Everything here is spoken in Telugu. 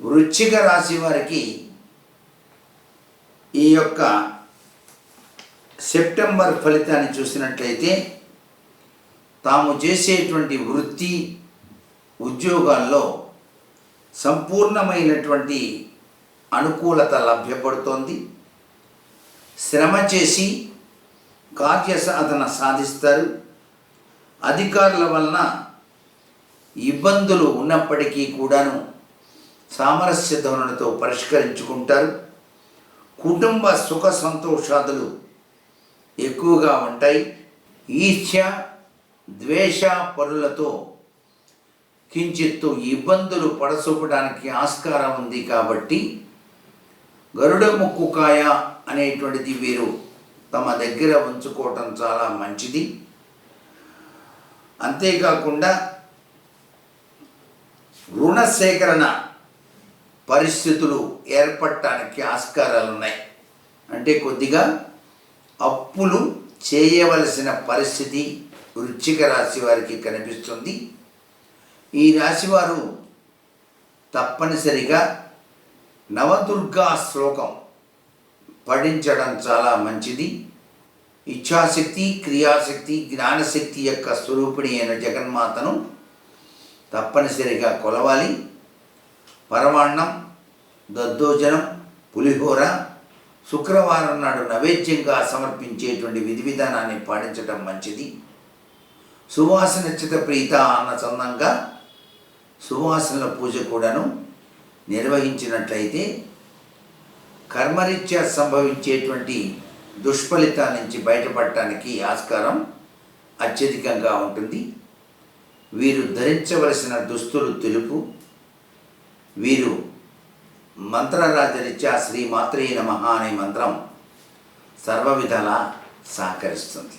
వృశ్చిక రాశి వారికి ఈ యొక్క సెప్టెంబర్ ఫలితాన్ని చూసినట్లయితే తాము చేసేటువంటి వృత్తి ఉద్యోగాల్లో సంపూర్ణమైనటువంటి అనుకూలత లభ్యపడుతోంది. శ్రమ చేసి కార్య సాధన సాధిస్తారు. అధికారుల వలన ఇబ్బందులు ఉన్నప్పటికీ కూడాను సామరస్య ధోరణితో పరిష్కరించుకుంటారు. కుటుంబ సుఖ సంతోషాదులు ఎక్కువగా ఉంటాయి. ఈర్ష్య ద్వేష పరులతో కించిత్తు ఇబ్బందులు పడసూపడానికి ఆస్కారం ఉంది కాబట్టి గరుడ ముక్కుకాయ అనేటువంటిది వీరు తమ దగ్గర ఉంచుకోవటం చాలా మంచిది. అంతేకాకుండా రుణ సేకరణ పరిస్థితులు ఏర్పడటానికి ఆస్కారాలు ఉన్నాయి. అంటే కొద్దిగా అప్పులు చేయవలసిన పరిస్థితి వృచ్చిక రాశి వారికి కనిపిస్తుంది. ఈ రాశివారు తప్పనిసరిగా నవదుర్గా శ్లోకం పఠించడం చాలా మంచిది. ఇచ్ఛాశక్తి క్రియాశక్తి జ్ఞానశక్తి యొక్క స్వరూపిణి అయిన జగన్మాతను తప్పనిసరిగా కొలవాలి. పరమాన్నం దద్దోజనం పులిహోర శుక్రవారం నాడు నైవేద్యంగా సమర్పించేటువంటి విధి విధానాన్ని పాటించటం మంచిది. సువాసన చిత ప్రీత అన్న చందంగా సువాసనల పూజ కూడాను నిర్వహించినట్లయితే కర్మరీత్యా సంభవించేటువంటి దుష్ఫలితాల నుంచి బయటపడటానికి ఆస్కారం అత్యధికంగా ఉంటుంది. వీరు ధరించవలసిన దుస్తులు తెలుపు వీరు మంత్రరాజరిత్యా శ్రీ మాత్రే నమ అనే మంత్రం సర్వ విధాలా సహకరిస్తుంది.